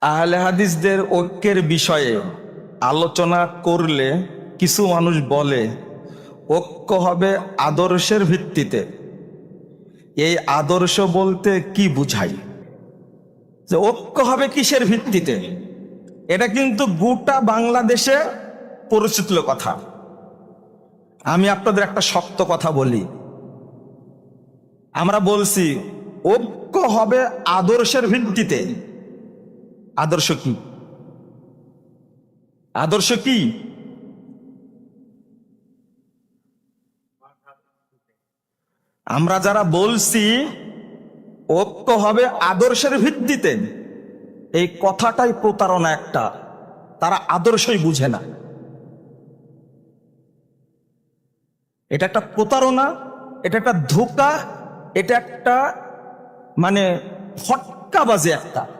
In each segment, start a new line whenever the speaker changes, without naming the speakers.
আহলে হাদিসদের ঐক্যের বিষয়ে আলোচনা করলে কিছু মানুষ বলে, ঐক্য হবে আদর্শের ভিত্তিতে। এই আদর্শ বলতে কি বুঝাই? যে ঐক্য হবে কিসের ভিত্তিতে? এটা কিন্তু গোটা বাংলাদেশে পরিচিত কথা। আমি আপনাদের একটা শক্ত কথা বলি। আমরা বলছি, ঐক্য হবে আদর্শের ভিত্তিতে। আদর্শ কি? আদর্শ কি? আমরা যারা বলছি, ঐক্য হবে আদর্শের ভিত্তিতে। এই কথাটাই প্রতারণা একটা। তারা আদর্শই বুঝে না। এটা একটা প্রতারণা, এটা একটা ধোকা, এটা একটা মানে ফটকাবাজি একটা।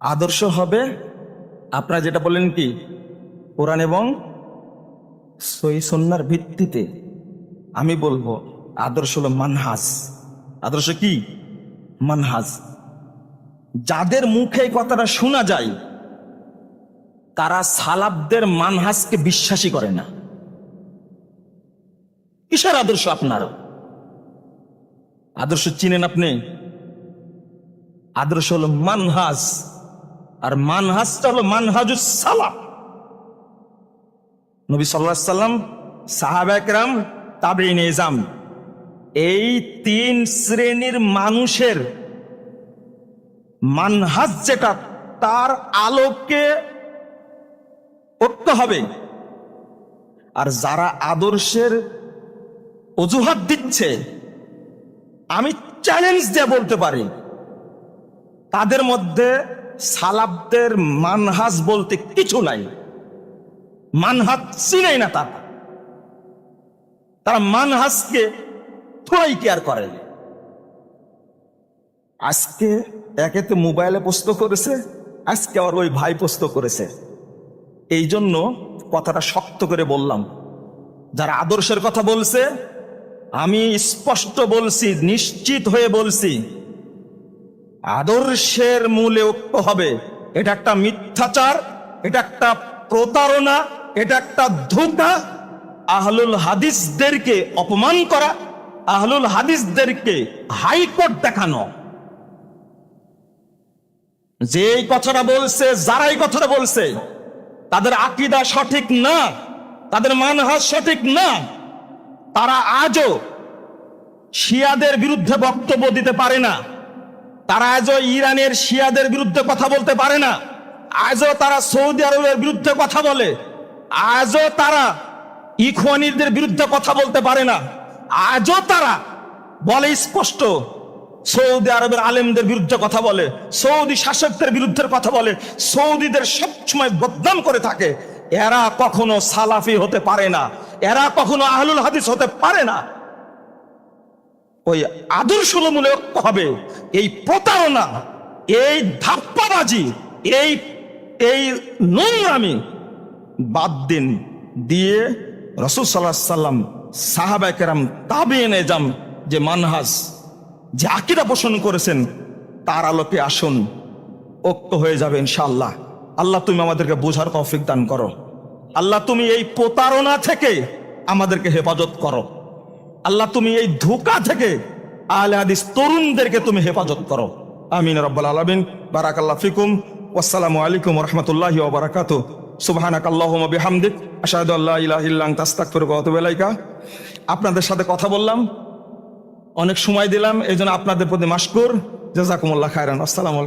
আদর্শ হবে, আপনারা যেটা বললেন কি? কোরআন এবং সই সন্ন্যার ভিত্তিতে আমি বলব আদর্শ হলো মানহাজ। আদর্শ কি? মানহাস যাদের মুখে এই কথাটা শোনা যায়, তারা সালাবদের মানহাসকে বিশ্বাসই করে না। কিসের আদর্শ আপনার? আদর্শ চিনেন আপনি? আদর্শ হলো মানহাজ। আর মানহাজটা হলো মানহাজুস সালাম নবী সাল্লাহ সাল্লাম সাহাবাকরাম তাবিন এজাম, এই তিন শ্রেণির মানুষের মানহাজ যেটা, তার আলোকে ঐক্য হবে। আর যারা আদর্শের অজুহাত দিচ্ছে, আমি চ্যালেঞ্জ দিয়ে বলতে পারি, তাদের মধ্যে সালাবদের মানহাজ বলতে কিছু নাই। মানহাজ চিনেই না তারা। তারা মানহাজকে থোড়াই কেয়ার করে আজকে একে তো মোবাইলে পোস্ত করেছে, আজকে আবার ওই ভাই পোস্ত করেছে। এই জন্য কথাটা শক্ত করে বললাম। যারা আদর্শের কথা বলছে, আমি স্পষ্ট বলছি, নিশ্চিত হয়ে বলছি আদর্শের মূলে ঐক্য হবে। এটা একটা মিথ্যাচার, এটা একটা প্রতারণা, এটা একটা ধোকা। আহলুল হাদিসদেরকে অপমান করা, আহলুল হাদিসদেরকে হাইকোর্ট দেখানো। যে এই কথাটা বলছে যারা এই কথাটা বলছে, তাদের আকিদা সঠিক না, তাদের মানহাজ সঠিক না। তারা আজও শিয়াদের বিরুদ্ধে বক্তব্য দিতে পারে না। তারা আজও ইরানের শিয়াদের বিরুদ্ধে কথা বলতে পারে না। আজও তারা সৌদি আরবের বিরুদ্ধে কথা বলে। আজও তারা ইখওয়ানিদের বিরুদ্ধে কথা বলতে পারে না। আজও তারা বলে স্পষ্ট, সৌদি আরবের আলেমদের বিরুদ্ধে কথা বলে, সৌদি শাসকদের বিরুদ্ধে কথা বলে, সৌদিদের সবসময় বদনাম করে থাকে। এরা কখনো সালাফি হতে পারে না। এরা কখনো আহলুল হাদিস হতে পারে না। ওই আদর্শমূলক হবে। এই প্রতারণা, এই ধাপ্পাবাজি, এই এই নোংরামি বাদ দিন। দিয়ে রসুল সাল্লাহ সাল্লাম সাহাবাকেরাম তাবে এনে যাম যে মানহাজ, যে আকিরা পোষণ করেছেন, তার আলোকে আসুন, ঐক্য হয়ে যাবে ইনশাআল্লাহ। আল্লাহ তুমি আমাদেরকে বোঝার তৌফিক দান করো। আল্লাহ তুমি এই প্রতারণা থেকে আমাদেরকে হেফাজত করো। আল্লাহ, তুমি এই ধোকা থেকে আহলে হাদিস তরুণদেরকে তুমি হেফাজত করো। আমিন রব্বাল আলামিন। বারাকাল্লাহ ফিকুম। আসসালামু আলাইকুম রহমতুল্লাহি ওয়া বারাকাতুহু। সুবহানাকাল্লাহুম্মা বিহামদিক। আশহাদু আল্লা ইলাহা ইল্লা আনতা, আস্তাগফিরুকা ওয়া আতুবু ইলাইকা। আপনাদের সাথে কথা বললাম। অনেক সময় দিলাম এই জন্য আপনাদের প্রতি মাশকুর। জাজাকুমুল্লাহ খায়রান। আসসালামু